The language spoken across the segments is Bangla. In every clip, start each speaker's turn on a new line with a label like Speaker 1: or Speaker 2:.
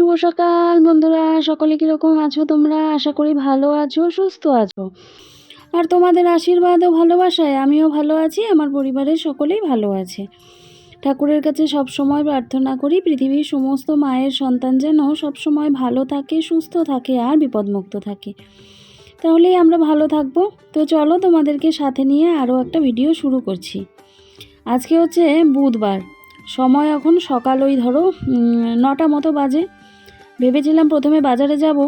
Speaker 1: শুভ সকাল বন্ধুরা। সকলে কীরকম আছো তোমরা? আশা করি ভালো আছো, সুস্থ আছো। আর তোমাদের আশীর্বাদ ও ভালোবাসায় আমিও ভালো আছি, আমার পরিবারের সকলেই ভালো আছে। ঠাকুরের কাছে সব সময় প্রার্থনা করি, পৃথিবীর সমস্ত মায়ের সন্তান যেন সব সময় ভালো থাকে, সুস্থ থাকে আর বিপদমুক্ত থাকে। তাহলেই আমরা ভালো থাকব। তো চলো তোমাদেরকে সাথে নিয়ে আরও একটা ভিডিও শুরু করছি। আজকে হচ্ছে বুধবার। সময় এখন সকাল ওই ধরো নটা মতো বাজে। ভেবেছিলাম প্রথমে বাজারে যাব,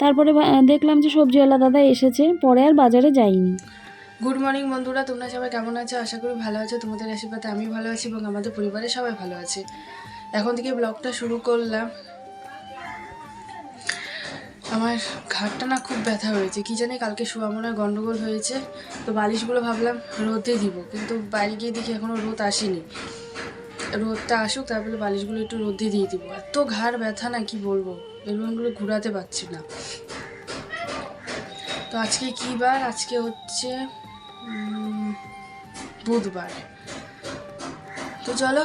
Speaker 1: তারপরে দেখলাম যে সবজিওয়ালা দাদা এসেছে, পরে আর বাজারে যাইনি।
Speaker 2: গুড মর্নিং বন্ধুরা, তোমরা সবাই কেমন আছো? আশা করি ভালো আছো। তোমাদের আশীর্বাদে আমি ভালো আছি এবং আমাদের পরিবারের সবাই ভালো আছে। এখন থেকে ব্লগটা শুরু করলাম। আমার ঘাটটা না খুব ব্যথা হয়েছে। কি জানি কালকে শোয়া মনে হয় গন্ডগোল হয়েছে। তো বালিশগুলো ভাবলাম রোদে দিব, কিন্তু বাইরে গিয়ে দেখি এখনও রোদ আসেনি। রোদটা আসুক, তারপরে বালিশগুলো একটু রোদে দিয়ে দিব। এত ঘাড় ব্যথা না, কি বলব? বেলুনগুলো ঘুরাতে পারছি না। তো আজকে কী বার? আজকে হচ্ছে বুধবার। তো চলো,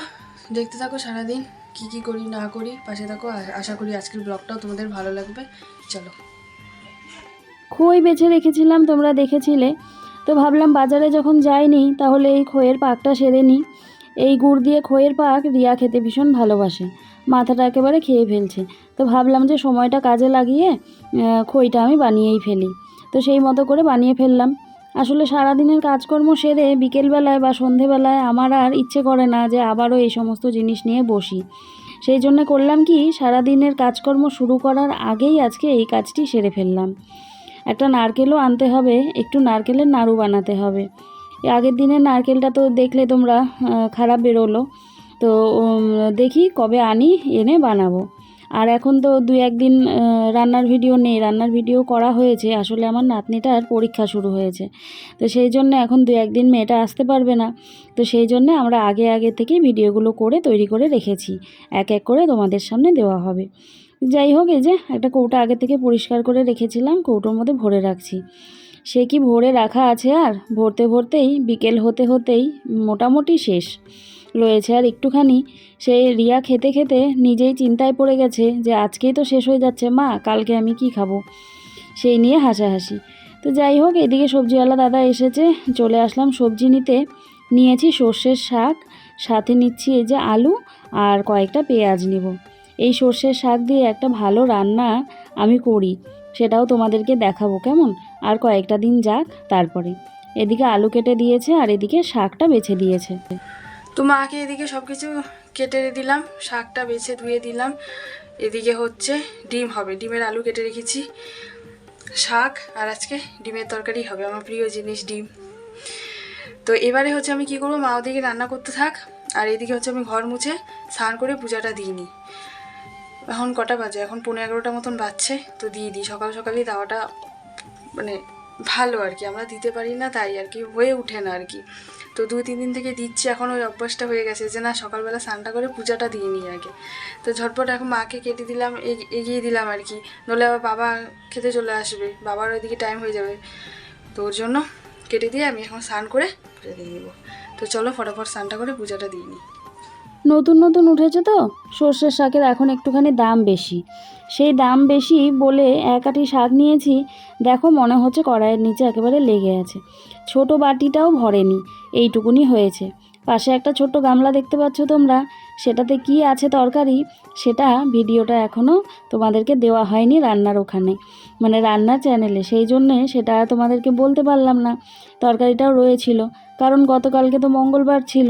Speaker 2: দেখতে থাকো সারাদিন, কি কি করি, না করি, পাশে থাকো। আশা করি আজকের ব্লগটাও তোমাদের ভালো লাগবে। চলো।
Speaker 1: খই বেছে রেখেছিলাম, তোমরা দেখেছিলে। তো ভাবলাম বাজারে যখন যাইনি, তাহলে এই খইয়ের পাকটা সেরে নিই। এই গুড় দিয়ে খইয়ের পাক রিয়া খেতে ভীষণ ভালোবাসে। মাথাটা একেবারে খেয়ে ফেলছে। তো ভাবলাম যে সময়টা কাজে লাগিয়ে খইটা আমি বানিয়েই ফেলি। তো সেই মতো করে বানিয়ে ফেললাম। আসলে সারাদিনের কাজকর্ম সেরে বিকেলবেলায় বা সন্ধেবেলায় আমার আর ইচ্ছে করে না যে আবারও এই সমস্ত জিনিস নিয়ে বসি। সেই জন্য করলাম কি, সারাদিনের কাজকর্ম শুরু করার আগেই আজকে এই কাজটি সেরে ফেললাম। একটা নারকেলও আনতে হবে, একটু নারকেলের নাড়ু বানাতে হবে। আগের দিনে নারকেলটা তো দেখলে তোমরা খারাপ বেরোলো। তো দেখি কবে আনি, এনে বানাবো। আর এখন তো দু একদিন রান্নার ভিডিও নেই, রান্নার ভিডিও করা হয়েছে। আসলে আমার নাতনিটার পরীক্ষা শুরু হয়েছে। তো সেই জন্য এখন দু একদিন মেয়েটা আসতে পারবে না। তো সেই জন্য আমরা আগে আগে থেকেই ভিডিওগুলো করে, তৈরি করে রেখেছি। এক এক করে তোমাদের সামনে দেওয়া হবে। যাই হোক, এই যে একটা কৌটা আগে থেকে পরিষ্কার করে রেখেছিলাম, কৌটোর মধ্যে ভরে রাখছি। সে কি ভরে রাখা আছে আর? ভরতে ভরতেই, বিকেল হতে হতেই মোটামুটি শেষ। রয়েছে আর একটুখানি। সে রিয়া খেতে খেতে নিজেই চিন্তায় পড়ে গেছে যে আজকেই তো শেষ হয়ে যাচ্ছে। মা, কালকে আমি কি খাব? সেই নিয়ে হাসাহাসি। তো যাই হোক, এদিকে সবজিওয়ালা দাদা এসেছে। চলে আসলাম সবজি নিতে। নিয়েছি সর্ষের শাক। সাথে নিচ্ছি এই যে আলু আর কয়েকটা পেঁয়াজ নিব। এই সর্ষের শাক দিয়ে একটা ভালো রান্না আমি করি। সেটাও তোমাদেরকে দেখাবো কেমন? আর কয়েকটা দিন যাক তারপরে। এদিকে আলু কেটে দিয়েছে আর এদিকে শাকটা বেছে দিয়েছে।
Speaker 2: তো মাকে এদিকে সব কিছু কেটে দিলাম, শাকটা বেছে ধুয়ে দিলাম। এদিকে হচ্ছে ডিম হবে, ডিমের আলু কেটে রেখেছি, শাক আর আজকে ডিমের তরকারি হবে, আমার প্রিয় জিনিস ডিম। তো এবারে হচ্ছে আমি কি করব? মা ওদিকে রান্না করতে থাক, আর এদিকে হচ্ছে আমি ঘর মুছে স্নান করে পূজাটা দিই দিইনি এখন কটা বাজে? এখন পনেরো এগারোটা মতন বাজছে, তো দিয়ে দিই। সকাল সকালই দেওয়াটা মানে ভালো আর কি। আমরা দিতে পারি না তাই আর কি, হয়ে ওঠে না আর কি। তো দুই, তিন দিন থেকে দিচ্ছি, এখন ওই অভ্যাসটা হয়ে গেছে যে, না, সকালবেলা স্নানটা করে পূজাটা দিয়ে নিই আগে। তো ঝটপট এখন মাকে কেটে দিলাম এগ- এগিয়ে দিলাম আর কি। নলে আবার বাবা খেতে চলে আসবে, বাবার ওইদিকে টাইম হয়ে যাবে। তো ওর জন্য কেটে দিয়ে আমি এখন স্নান করে দিয়ে নেব। তো চলো, ফটাফট স্নানটা করে পূজাটা দিয়ে নিই।
Speaker 1: নতুন নতুন উঠেছে তো। সর্ষের শাকের এখন একটুখানি দাম বেশি। সেই দাম বেশি বলে এক আটি শাক নিয়েছি, দেখো মনে হচ্ছে কড়াইয়ের নিচে একেবারে লেগে আছে। ছোট বাটিটাও ভরেনি, এইটুকুনি হয়েছে। পাশে একটা ছোট্ট গামলা দেখতে পাচ্ছ তোমরা, সেটাতে কি আছে তরকারি, সেটা ভিডিওটা এখনও তোমাদেরকে দেওয়া হয়নি রান্নার ওখানে মানে রান্নার চ্যানেলে সেই জন্যে সেটা তোমাদেরকে বলতে পারলাম না, তরকারিটাও রয়েছিল। কারণ গতকালকে তো মঙ্গলবার ছিল,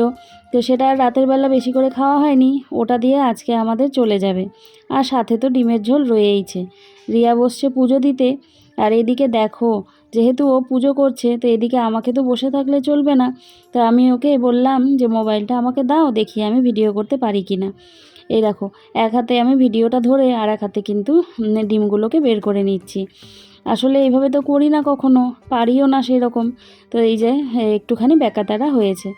Speaker 1: তো সেটা রাতের বেলা বেশি করে খাওয়া হয়নি, ওটা দিয়ে আজকে আমাদের চলে যাবে। আর সাথে তো ডিমের ঝোল রয়েইছে। রিয়া বসছে পুজো দিতে, আর এদিকে দেখো, যেহেতু ও পুজো করছে, তো এদিকে আমাকে তো বসে থাকলে চলবে না। তো আমি ওকে বললাম যে, মোবাইলটা আমাকে দাও, দেখি আমি ভিডিও করতে পারি কি না এই দেখো, এক হাতে আমি ভিডিওটা ধরে, আর এক হাতে কিন্তু ডিমগুলোকে বের করে নিচ্ছি। আসলে এইভাবে তো করি না কখনো, পারিও না সেই রকম তো এই যে একটুখানি বেকাতারা হয়েছে।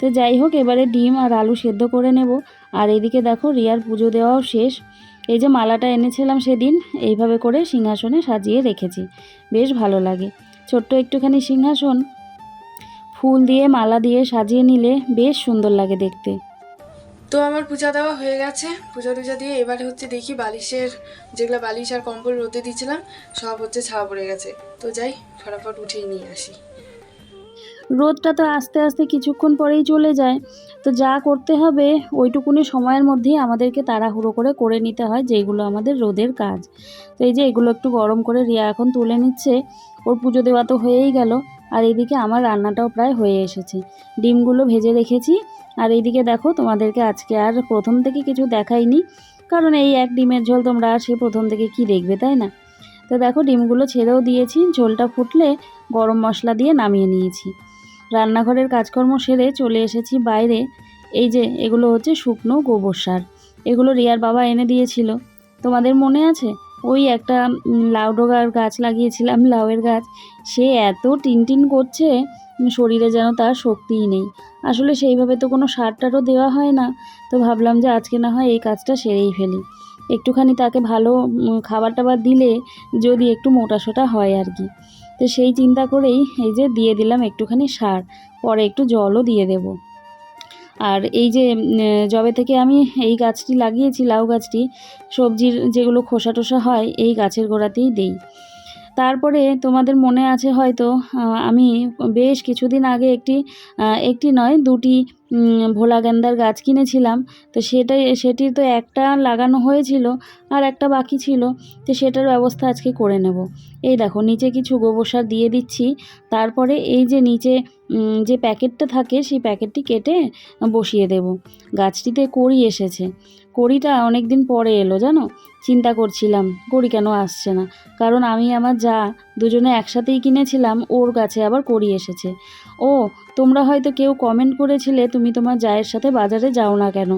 Speaker 1: তো যাই হোক, এবারে ডিম আর আলু সেদ্ধ করে নেব। আর এদিকে দেখো, রিয়ার পুজো দেওয়াও শেষ। এই যে মালাটা এনেছিলাম সেদিন, এইভাবে করে সিংহাসনে সাজিয়ে রেখেছি। বেশ ভালো লাগে। ছোট্ট একটুখানি সিংহাসন। ফুল দিয়ে, মালা দিয়ে সাজিয়ে নিলে বেশ সুন্দর লাগে দেখতে।
Speaker 2: তো আমার পূজা দেওয়া হয়ে গেছে। পূজা টুজা দিয়ে এবারে হচ্ছে দেখি বালিশের যেগুলো বালিশ আর কম্বল রোদে দিয়েছিলাম, সব হচ্ছে ছাওয়া পড়ে গেছে। তো যাই, ফটাফট উঠিয়ে নিয়ে আসি।
Speaker 1: রোদটা তো আস্তে আস্তে কিছুক্ষণ পরেই চলে যায়। তো যা করতে হবে, ওইটুকুনি সময়ের মধ্যেই আমাদেরকে তাড়াহুড়ো করে করে নিতে হয় যেগুলো আমাদের রোদের কাজ। তো এই যে এগুলো একটু গরম করে রিয়া এখন তুলে নিচ্ছে। ওর পুজো দেওয়া তো হয়েই গেল, আর এদিকে আমার রান্নাটাও প্রায় হয়ে এসেছে। ডিমগুলো ভেজে রেখেছি, আর এইদিকে দেখো তোমাদেরকে আজকে আর প্রথম থেকে কিছু দেখাইনি, কারণ এই এক ডিমের ঝোল তোমরা আর সে প্রথম থেকে কি দেখবে, তাই না? তো দেখো ডিমগুলো ছেড়েও দিয়েছি, ঝোলটা ফুটলে গরম মশলা দিয়ে নামিয়ে নিয়েছি। রান্নাঘরের কাজকর্ম সেরে চলে এসেছি বাইরে, এই যে এগুলো হচ্ছে শুকনো গোবর সার, এগুলো রিয়ার বাবা এনে দিয়েছিল। তোমাদের মনে আছে? ওই একটা লাউ ডোগার গাছ লাগিয়েছিলাম, লাউয়ের গাছ। সে এত টিনটিন করছে শরীরে যেন তার শক্তিই নেই। আসলে সেইভাবে তো কোনো সার টারও দেওয়া হয় না। তো ভাবলাম যে আজকে না হয় এই কাজটা সেরেই ফেলি। একটুখানি তাকে ভালো খাবার টাবার দিলে যদি একটু মোটা সোটা হয় আর কি। তো সেই চিন্তা করেই এই যে দিয়ে দিলাম একটুখানি সার, পরে একটু জলও দিয়ে দেব। আর এই যে জবে থেকে আমি এই গাছটি লাগিয়েছি, লাউ গাছটি, সবজির যেগুলো খোসা টোসা হয়, এই গাছের গোড়াতেই দেই। তারপরে তোমাদের মনে আছে হয়তো আমি বেশ কিছুদিন আগে একটি একটি নয়, দুটি ভোলা গেন্দার গাছ কিনেছিলাম। তো সেটাই, সেটির তো একটা লাগানো হয়েছিল আর একটা বাকি ছিল। তো সেটার ব্যবস্থা আজকে করে নেব। এই দেখো, নিচে কিছু গোবর সার দিয়ে দিচ্ছি। তারপরে এই যে নিচে যে প্যাকেটটা থাকে, সেই প্যাকেটটি কেটে বসিয়ে দেব। গাছটিতে কড়ি এসেছে। কড়িটা অনেক দিন পরে এলো, জানো? চিন্তা করছিলাম, কড়ি কেন আসছে না? কারণ আমি আমার যা দুজনে একসাথেই কিনেছিলাম, ওর কাছে আবার কড়ি এসেছে। ও, তোমরা হয়তো কেউ কমেন্ট করেছিলে, তুমি তোমার জায়ের সাথে বাজারে যাও না কেন?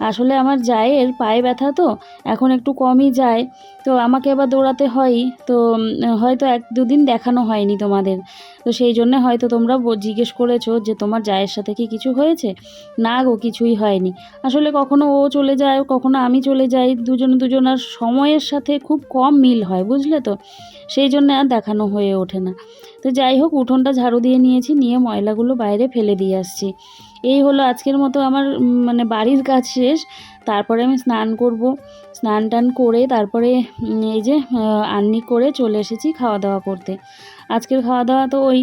Speaker 1: আসলে আমার জায়ের পায়ে ব্যথা তো, এখন একটু কমই যায়। তো আমাকে আবার দৌড়াতে হয় তো হয়তো এক দুদিন দেখানো হয়নি তোমাদের। তো সেই জন্য হয়তো তোমরা জিজ্ঞেস করেছ যে তোমার জায়ের সাথে কি কিছু হয়েছে? না গো, কিছুই হয়নি। আসলে কখনো ও চলে যায়, কখনো আমি চলে যাই, দুজনে দুজনার সময়ের সাথে খুব কম মিল হয়, বুঝলে তো? সেই জন্য আর দেখানো হয়ে ওঠে না। তো যাই হোক, উঠোনটা ঝাড়ু দিয়ে নিয়েছি, নিয়ে ময়লাগুলো বাইরে ফেলে দিয়ে আসছি। এই হলো আজকের মতো আমার মানে বাড়ির কাজ শেষ। তারপরে আমি স্নান করব। স্নান টান করে তারপরে এই যে আন্নি করে চলে এসেছি খাওয়া দাওয়া করতে। আজকের খাওয়া দাওয়া তো ওই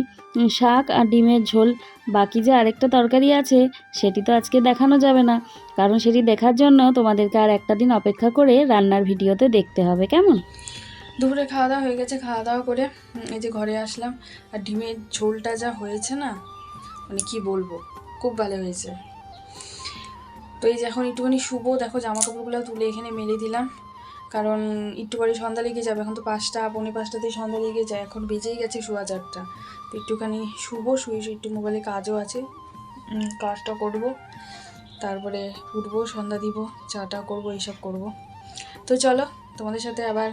Speaker 1: শাক আর ডিমের ঝোল। বাকি যে আরেকটা তরকারি আছে, সেটি তো আজকে দেখানো যাবে না। কারণ সেটি দেখার জন্য তোমাদেরকে আর একটা দিন অপেক্ষা করে রান্নার ভিডিওতে দেখতে হবে। কেমন?
Speaker 2: দুপুরে খাওয়া দাওয়া হয়ে গেছে খাওয়া দাওয়া করে এই যে ঘরে আসলাম। আর ডিমের ঝোলটা যা হয়েছে না মানে কি বলব, খুব ভালো হয়েছে। তো এই যে এখন একটুখানি শুভ দেখো জামা কাপড়গুলো তুলে এখানে মেলে দিলাম। কারণ একটু পরে সন্ধ্যা লেগে যাবে, এখন তো পাঁচটা, পৌনে পাঁচটাতেই সন্ধ্যা লেগে যায়, এখন বেজেই গেছে শোয়া চারটা। তো একটুখানি শুভ শুয়ে শুয়ে একটু মোবাইলে কাজও আছে। কাজটা করব, তারপরে উঠবো, সন্ধ্যা দিব, চাটা করব, এইসব করব। তো চলো, তোমাদের সাথে আবার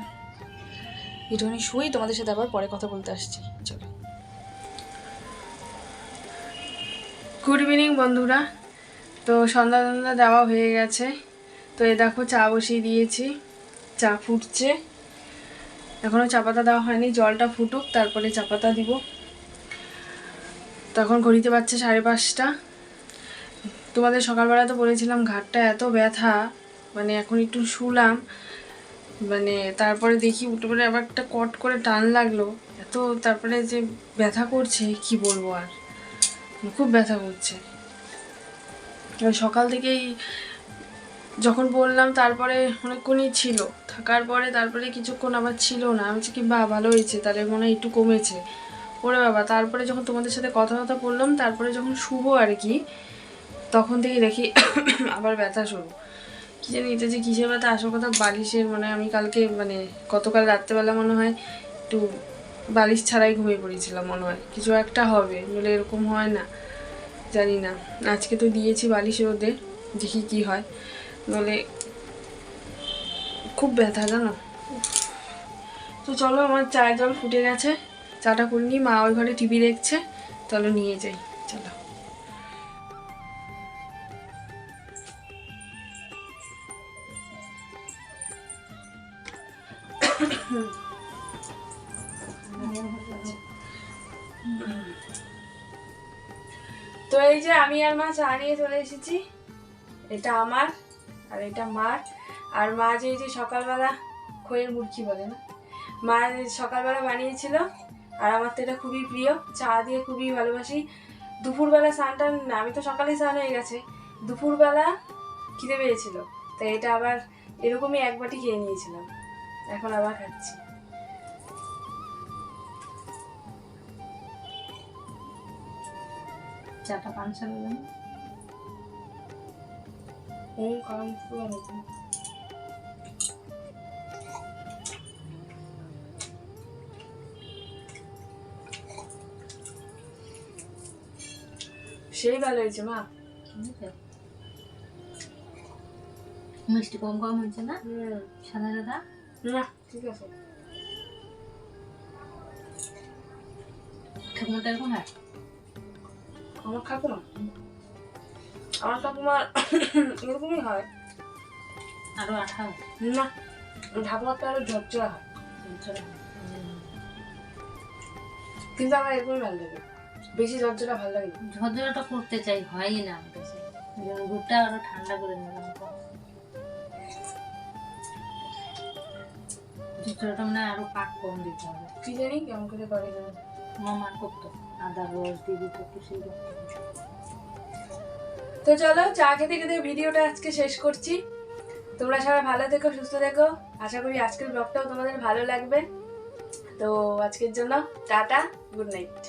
Speaker 2: একটুখানি শুই তোমাদের সাথে আবার পরে কথা বলতে আসছি। চলো। গুড ইভিনিং বন্ধুরা। তো সন্ধ্যা সন্ধ্যা দেওয়া হয়ে গেছে। তো এ দেখো, চা বসিয়ে দিয়েছি। চা ফুটছে। এখনও চা পাতা দেওয়া হয়নি, জলটা ফুটুক, তারপরে চা পাতা দিব। তখন ঘড়িতে পাচ্ছে সাড়ে পাঁচটা। তোমাদের সকালবেলা তো বলেছিলাম, ঘাটটা এত ব্যথা মানে এখন একটু শুলাম। মানে তারপরে দেখি উঠে পড়ে আবার একটা কট করে টান লাগল। এত তারপরে যে ব্যথা করছে, কি বলব আর? খুব ব্যথা করছে। সকাল থেকেই যখন বললাম তারপরে অনেকক্ষণই ছিল। থাকার পরে তারপরে কিছুক্ষণ আবার ছিল না। আমি কি বা ভালো হয়েছে। তাহলে মনে হয় একটু কমেছে। ওরে বাবা, তারপরে যখন তোমাদের সাথে কথা কথা বললাম, তারপরে যখন শুভ আর কি, তখন থেকে দেখি আবার ব্যথা শুরু। কি জানি এটা যে কিসের ব্যথা আসল কথা, বালিশের মানে আমি কালকে মানে গতকাল রাত্রেবেলা মনে হয় একটু বালিশ ছাড়াই ঘুমিয়ে পড়েছিলাম মনে হয়। কিছু একটা হবে নইলে এরকম হয় না, জানি না। আজকে তো দিয়েছি বালিশ রোদে, দেখি কি হয়। নইলে খুব ব্যথা জানো? তো চলো, আমার চায়ের জল ফুটে গেছে, চাটা করে নিই, মা ওই ঘরে টিভি দেখছে, চলো নিয়ে যাই, চলো। তো এই যে আমি আর মা চা নিয়ে চলে এসেছি। এটা আমার আর এটা মার। আর মা যে এই যে সকালবেলা খইয়ের মুরগি বলে না? মা সকালবেলা বানিয়েছিল, আর আমার তো এটা খুবই প্রিয়। চা দিয়ে খুবই ভালোবাসি। দুপুরবেলা স্নান টান না আমি তো সকালে স্নান হয়ে গেছে। দুপুরবেলা খিদে পেয়েছিল, তাই এটা আবার এরকমই এক বাটি খেয়ে নিয়েছিলাম। এখন আবার খাচ্ছি।
Speaker 3: চাটা পান
Speaker 2: পুরো। সেই ভালো হয়েছে মা।
Speaker 3: মিষ্টি কম কম হয়েছে না? সাদা সাদা?
Speaker 2: না ঠিক আছে।
Speaker 3: ঠাকুমাটা এরকম হয়
Speaker 2: আমার ঠাকুমা আমার ঠাকুমার এরকমই হয়।
Speaker 3: আরও আঠা
Speaker 2: না ঠাকুমার তো আরও ঝরঝরা হয়। কিন্তু আমার এরকমই ভালো লাগে। বেশি ঝরঝরা ভালো লাগে।
Speaker 3: ঝরঝরাটা করতে চাই হয়ই না আমার কাছে। দুধটা আরও ঠান্ডা করে নিলাম ঝরঝরাটা মানে আরও পাক কম দিতে হবে।
Speaker 2: কি জানি কেমন করে করে
Speaker 3: মামা করতো। আদা, রস দিয়ে দিত কিছু
Speaker 2: তো চলো, চা খেতে খেতে ভিডিওটা আজকে শেষ করছি। তোমরা সবাই ভালো থেকো, সুস্থ থেকো। আশা করি আজকের ব্লগটাও তোমাদের ভালো লাগবে। তো আজকের জন্য টাটা গুড নাইট